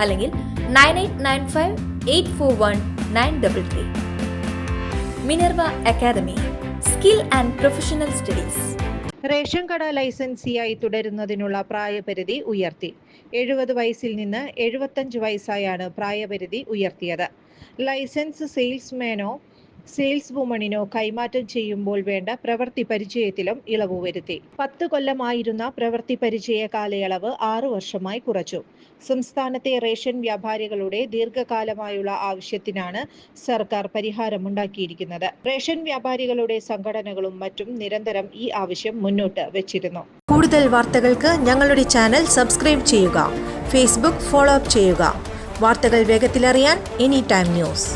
അല്ലെങ്കിൽ nine eight nine five eight four one nine double three. Minerva academy skill and professional studies. Ration കട ലൈസൻസിയായി തുടരുന്നതിനുള്ള പ്രായപരിധി ഉയർത്തി. എഴുപത് വയസ്സിൽ നിന്ന് എഴുപത്തഞ്ച് വയസ്സായാണ് പ്രായപരിധി ഉയർത്തിയത്. ലൈസൻസ് സെയിൽസ്മാനോ സെയിൽസ് വുമണിനോ കൈമാറ്റം ചെയ്യുമ്പോൾ വേണ്ട പ്രവൃത്തി പരിചയത്തിലും ഇളവ് വരുത്തി. പത്ത് കൊല്ലമായിരുന്ന പ്രവൃത്തി പരിചയ കാലയളവ് ആറു വർഷമായി കുറച്ചു. സംസ്ഥാനത്തെ റേഷൻ വ്യാപാരികളുടെ ദീർഘകാലമായുള്ള ആവശ്യത്തിനാണ് സർക്കാർ പരിഹാരമുണ്ടാക്കിയിരിക്കുന്നത്. റേഷൻ വ്യാപാരികളുടെ സംഘടനകളും മറ്റും നിരന്തരം ഈ ആവശ്യം മുന്നോട്ട് വെച്ചിരുന്നു. കൂടുതൽ വാർത്തകൾക്ക് ഞങ്ങളുടെ ചാനൽ സബ്സ്ക്രൈബ് ചെയ്യുക. ഫേസ്ബുക്ക് ഫോളോ അപ്പ് ചെയ്യുക. വാർത്തകൾ വേഗത്തിലറിയാൻ എനി ടൈം ന്യൂസ്.